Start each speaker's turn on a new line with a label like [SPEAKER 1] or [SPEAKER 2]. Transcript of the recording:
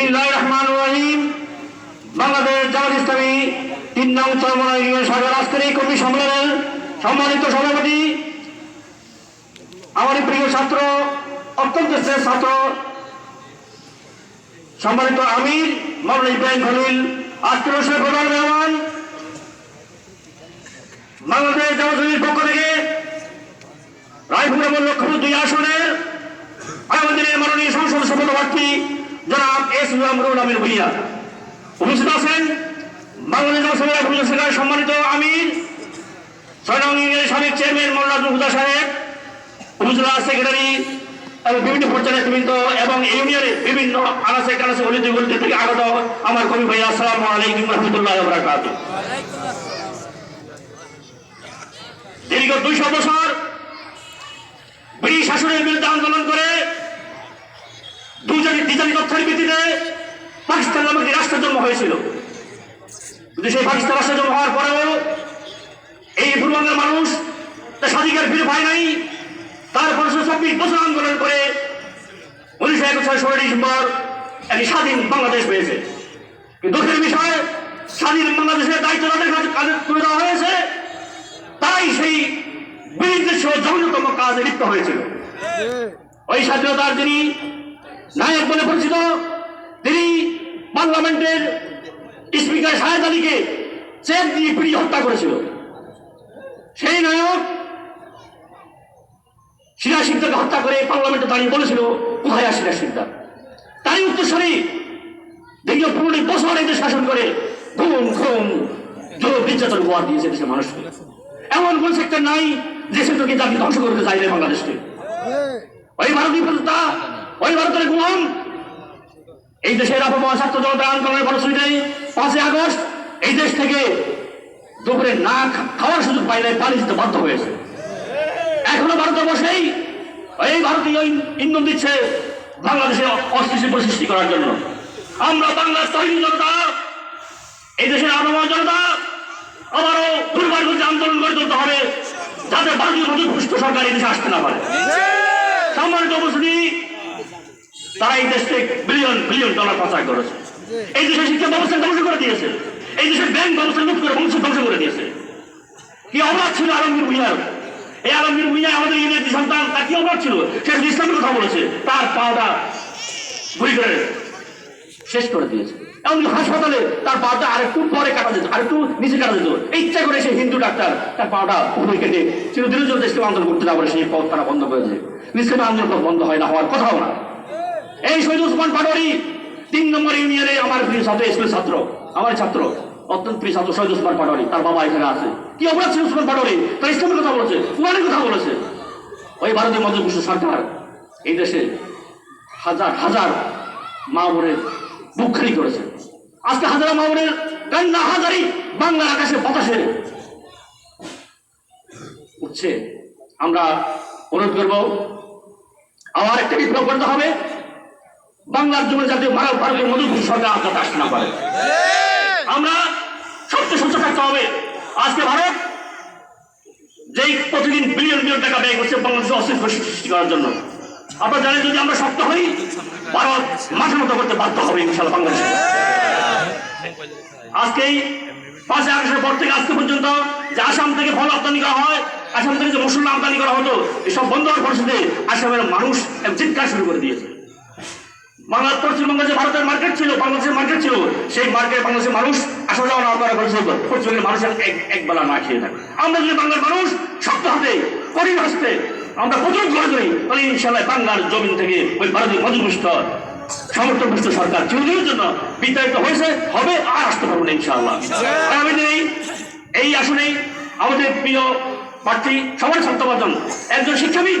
[SPEAKER 1] বিসমিল্লাহ বাংলাদেশ জামাত তিন নং চরমনা ইউনিয়ন শাখার আজকের সম্মানিত সভাপতি আমারই প্রিয় ছাত্র, অত্যন্ত শ্রেষ্ঠ ছাত্র, সম্মানিত আমির মামলা ইব্রাহিম খলিল, আজকের অনুষ্ঠানের প্রধান মেহমান, বাংলাদেশ জামাতের পক্ষ থেকে রায়পুর এবং লক্ষ্মীপুর দুই আসনের আমাদের মাননীয় সংসদ সভ্য প্রার্থী জনাব এস আমরুল আমির ভুইয়া উপস্থিত আছেন বাংলাদেশ সম্মানিত আমির সাবেক চেয়ারম্যান মোল্লা হুদা সাহেব উপজেলা সেক্রেটারি এবং বিভিন্ন পর্যায়ের নেতৃবৃন্দ এবং ইউনিয়নের বিভিন্ন আনাসে কানাসে গলিতে থেকে আগত আমার কবি ভাইয়া, আসসালামু আলাইকুম রহমতুল্লাহ বরাকাত দীর্ঘ দুইশো বছর ব্রিটিশ শাসনের বিরুদ্ধে আন্দোলন করে দুজনের দ্বিজানি তথ্যের ভিত্তিতে পাকিস্তান নামক একটি রাষ্ট্র জন্ম হয়েছিল। কিন্তু সেই পাকিস্তান রাষ্ট্র জন্ম হওয়ার পরেও এই পূর্বাঙ্গের মানুষ তার স্বাধিকার ফিরে পায় নাই। তারপর সে চব্বিশ বছর আন্দোলন করে উনিশশো একুশ ষোলো ডিসেম্বর একটি স্বাধীন বাংলাদেশ পেয়েছে। দুঃখের বিষয় স্বাধীন বাংলাদেশের দায়িত্ব তাদের কাছে কাজে তুলে দেওয়া হয়েছে। তাই সেই বিরুদ্ধে সহ জঘন্যতম কাজে লিপ্ত হয়েছিল। ওই স্বাধীনতার যিনি নায়ক বলে পরিচিত পার্লামেন্টের স্পিকার শাহেদ আলীকে চেক দিয়ে পিড়ি হত্যা করেছিল। সেই নায়ক সিরাজ সিদ্ধাকে হত্যা করে পার্লামেন্টে দাঁড়িয়ে বলেছিল, কোথায় আর সিরাজ সিদ্ধা তারই উত্তরস্বরী দীর্ঘ পনেরো বছর এদের শাসন করে ঘুম ঘুম জোর নির্যাতন গোয়া দিয়েছে দেশের মানুষকে। এমন কোন সেক্টর নাই যে সেক্টরকে জাতি ধ্বংস করতে চাইলে বাংলাদেশকে। ওই ভারতীয় প্রতিতা ওই ভারতের গুলাম এই দেশের আবহাওয়া ছাত্র জনতা আন্দোলনের ফলশ্রুতিতে পাঁচই আগস্ট এই দেশ থেকে দুপুরে না খাওয়ার সুযোগ পাইলে পালিয়ে যেতে বাধ্য হয়েছে। এখনও ভারতে বসেই এই ভারতীয় ইন- ইন্ধন দিচ্ছে বাংলাদেশে অস্থিতিশীল পরিসৃষ্টি করার জন্য। আমরা বাংলার তৈরি জনতা এই দেশের আবহাওয়া জনতা আবারও দুর্বার বিরুদ্ধে আন্দোলন করে তুলতে হবে যাতে ভারতীয় সরকার এই দেশে আসতে না পারে। সম্মানিত উপস্থিতি তারা এই দেশকে বিলিয়ন বিলিয়ন ডলার পাচার করেছে। এই দেশের শিক্ষা ব্যবস্থা ধ্বংস করে দিয়েছে। এই দেশের ব্যাংক ব্যবস্থা লুট করে বংশ ধ্বংস করে দিয়েছে। কি অবাক ছিল আলমগীর ভুইয়ার? এই আলমগীর ভুইয়া আমাদের ইংরেজি সন্তান, তার কি অবাক ছিল? সে ইসলামের কথা বলেছে। তার পাওটা গুলি করে শেষ করে দিয়েছে। এমনকি হাসপাতালে তার পাটা আরেকটু পরে কাটা যেত, আরেকটু নিচে কাটা যেত। ইচ্ছা করে সেই হিন্দু ডাক্তার তার পাটা উপরে কেটে চিরদিনের জন্য দেশকে আন্দোলন করতে না পারে সেই পথ তারা বন্ধ করেছে নিষ্কামী আন্দোলন বন্ধ হয় না হওয়ার কথাও না। এই শহীদ উসমান পাটোয়ারি, তিন নম্বর ইউনিয়নে আমার প্রিয় ছাত্র, স্কুলের ছাত্র, আমার ছাত্র, অত্যন্ত প্রিয় ছাত্র শহীদ উসমান পাটোয়ারি, তার বাবা এখানে আছে। কি অপরাধ ছিল উসমান পাটোয়ারি? তার ইসলামের কথা বলেছে, কোরআনের কথা বলেছে। ওই ভারতীয় বিশ্ব সরকার এই দেশে হাজার হাজার মা বোনের বুক খালি করেছে। আজকে হাজার মা বোনের কান্না হাজারি বাংলার আকাশে বাতাসে উঠছে। আমরা অনুরোধ করব, আবার একটা বিপ্লব করতে হবে। বাংলার জন্য যাতে ভারত ভারতের মধুপুর সরকার যাতে আসতে না পারে। আমরা সত্য সত্য থাকতে হবে। আজকে ভারত যেই প্রতিদিন বিলিয়ন বিলিয়ন টাকা ব্যয় করছে বাংলাদেশে অস্তিত্ব সৃষ্টি করার জন্য। আপনারা জানেন যদি আমরা শক্ত হই ভারত মাথা মতো করতে বাধ্য হবে ইনশাল্লাহ বাংলাদেশে। আজকেই পাঁচই আগস্টের পর থেকে আজকে পর্যন্ত যে আসাম থেকে ফল আমদানি করা হয় আসাম থেকে যে মসুল আমদানি করা হতো এসব বন্ধ হওয়ার ফলশ্রুতিতে আসামের মানুষ চিৎকার শুরু করে দিয়েছে। বাংলা পশ্চিমবঙ্গে যে ভারতের মার্কেট ছিল, বাংলাদেশের মার্কেট ছিল, সেই মার্কেট বাংলাদেশের মানুষ আসা যাওয়া না করা করেছে পশ্চিমবঙ্গের মানুষের এক এক বেলা না খেয়ে থাকে। আমরা যদি বাংলার মানুষ শক্ত হাতে, কঠিন হস্তে আমরা প্রচুর করে করি, তাহলে ইনশাল্লাহ বাংলার জমিন থেকে ওই ভারতীয় মজুপুষ্ট সমর্থনপুষ্ট সরকার চিরদিনের জন্য বিতাড়িত হয়েছে, হবে আর আসতে পারব না ইনশাআল্লাহ। আগামী দিনে এই আসনে আমাদের প্রিয় প্রার্থী সবার ছাত্রবাদন একজন শিক্ষাবিদ